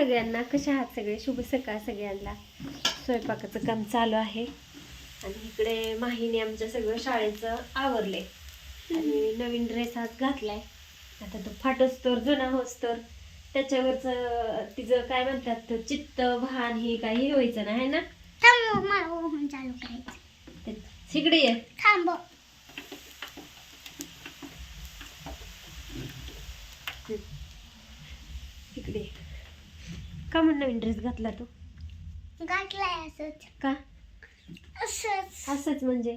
सगळ्यांना. कशा आहात सगळे? शुभ सकाळ सगळ्यांना. स्वयंपाकाचं काम चालू आहे. आणि इकडे माहीने आमच्या सगळं शाळेचं आवरले आणि नवीन ड्रेस आज घातलाय. आता तो फाटोस तर जुना होस तर त्याच्यावरचं तिचं काय म्हणतात चित्त भान हे काही व्हायचं नाही ना? थांब मला ओव्हन चालू करायचं. ये. थांब का म्हणून नवीन ड्रेस घातला तू? घातलाय असंच. का? असंच. असंच म्हणजे?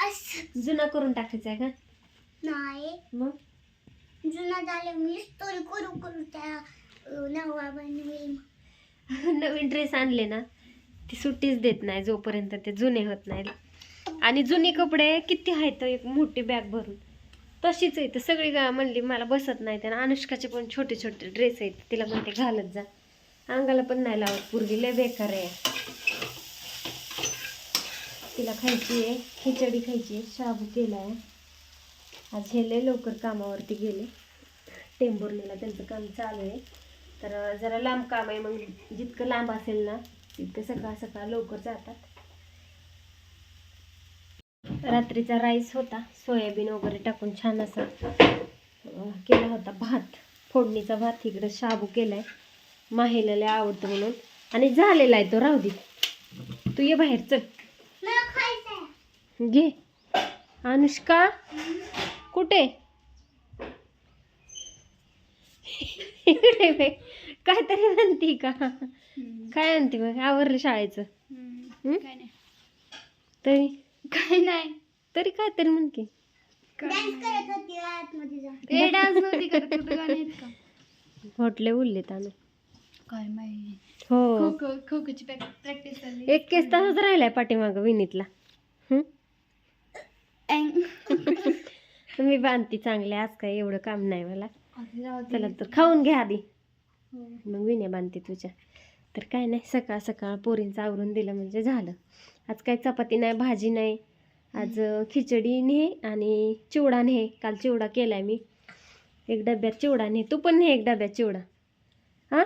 असं जुना करून टाकायचा आहे का? नाही. मग? जुना झालं मी स्टोरी करू करू त्या अं, नवा बनवेन. नवीन ड्रेस आणले ना ती सुट्टीच देत नाही जोपर्यंत ते जुने होत नाही. आणि जुने कपडे किती आहेत एक मोठी बॅग भरून. तशीच आहे तर सगळी गा म्हणली मला बसत नाही. त्यानं अनुष्काचे पण छोटे छोटे ड्रेस आहेत. तिला म्हणते घालत जा. अंगाला पण नाही लावत. पूर्वी लय बेकार आहे. तिला खायची आहे खिचडी खायची आहे शाबू केला आहे आज हे लय लवकर कामावरती गेले. टेंबुर्लीला त्यांचं काम चालू आहे. तर जरा लांब काम आहे मग जितकं लांब असेल ना तितकं सकाळ सकाळ लवकर जातात. रात्रीचा राईस होता. सोयाबीन वगैरे टाकून छान असा केला होता भात. फोडणीचा भात. इकडं शाबू आहे माहेला लय आवडतो म्हणून. आणि झालेला आहे तो राहू दे. तू ये बाहेर चल. घे. अनुष्का कुठे? इकडे. काहीतरी म्हणती का? काय म्हणते मग? आवरलं शाळेचं. हं? काय नाही. तरी? काय नाही. तरी काहीतरी म्हण की डान्स करत होती आतमध्ये जा ते डान्स नव्हती करत होतं गाणे आहेत का होटले उरलेत आणू काय माहिती. हो. खो खो खो खोची प्रॅक्टिस चालली. एक केस तासच राहिलाय पाठीमाग विनीतला. हं? मी बांधते चांगले आज काय एवढं काम नाही मला. चला तर खाऊन घ्या आधी. मग विण्या बांधते तुझ्या. तर काय नाही सकाळ सकाळ पोरींचं आवरून दिलं म्हणजे झालं. आज काय चपाती नाही भाजी नाही. आज अं, खिचडी ने आणि चिवडा ने. काल चिवडा केलाय मी. एक डब्यात चिवडा ने. तू पण ने एक डब्यात चिवडा. हां?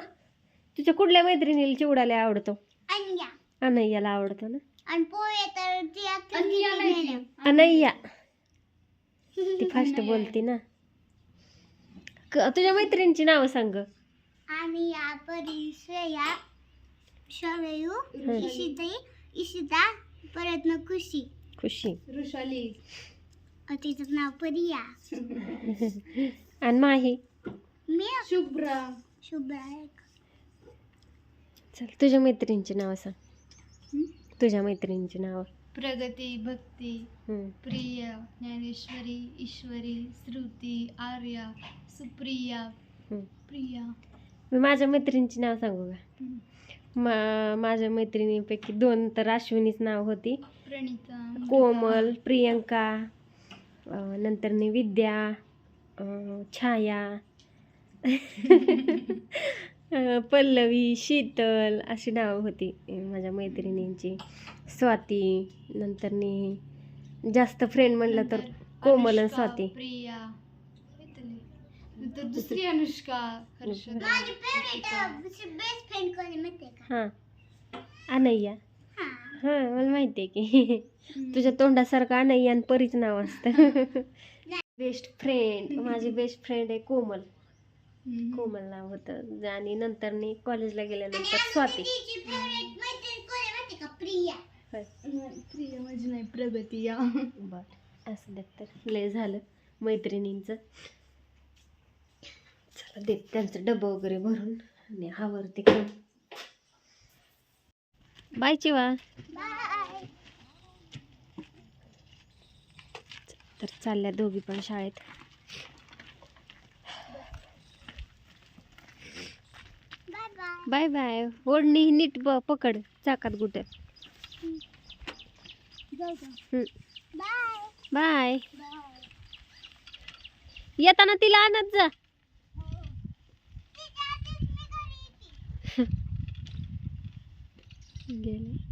तुझ्या कुठल्या मैत्रिणीला चिवडा लय आवडतो? अन्या अनय्याला आवडतो ना? आणि पोहे तर ती किती. अनय्या फास्ट बोलते ना. क- तुझ्या मैत्रिणीची नावं सांग गं. आणि या परी श्रेया शरयू. इशिताई इशिता परत न खुशी. खुशी. तिचं नाव परिया. आणि माही? मी? शुभ्रा. शुभ्रा एक चल तुझ्या मैत्रिणीची नावं सांग हं? तुझ्या मैत्रिणीची नावं प्रगती भक्ती. प्रिया ज्ञानेश्वरी ईश्वरी श्रुती आर्या सुप्रिया. प्रिया मी माझ्या मैत्रिणीची नाव सांगू का. मा माझ्या मैत्रिणीपैकी दोन तर अश्विनीच नाव होती प्रणिता कोमल प्रियंका अं, नंतरनी विद्या छाया पल्लवी शीतल अशी नावं होती माझ्या मैत्रिणींची. स्वाती नंतरनी जास्त फ्रेंड म्हणलं तर कोमल आणि स्वाती. प्रिया. नंतर दुसरी अनुष्का हर्षदा माझी फेवरेट बेस्ट फ्रेंड कोणी माहितीये का? हां. अनय्या हा. हां मला माहिती आहे की तुझ्या तोंडासारखं अनय्या आणि परीच नाव असतं. बेस्ट फ्रेंड माझी बेस्ट फ्रेंड आहे कोमल. कोमल नाव होतं आणि नंतर मी कॉलेजला गेल्यानंतर स्वाती. का प्रिया माझी नाही प्रगती या. बर असं देत तर. लय झालं मैत्रिणींचं. चला देत त्यांचं डबं वगैरे भरून आणि आवरते काम बाय चिवा. तर चालल्या दोघी पण शाळेत. Bye bye. ओढणी नीट ब पकड चाकात गुट हं. बाय. येताना तिला आणत जा. येते. गेले.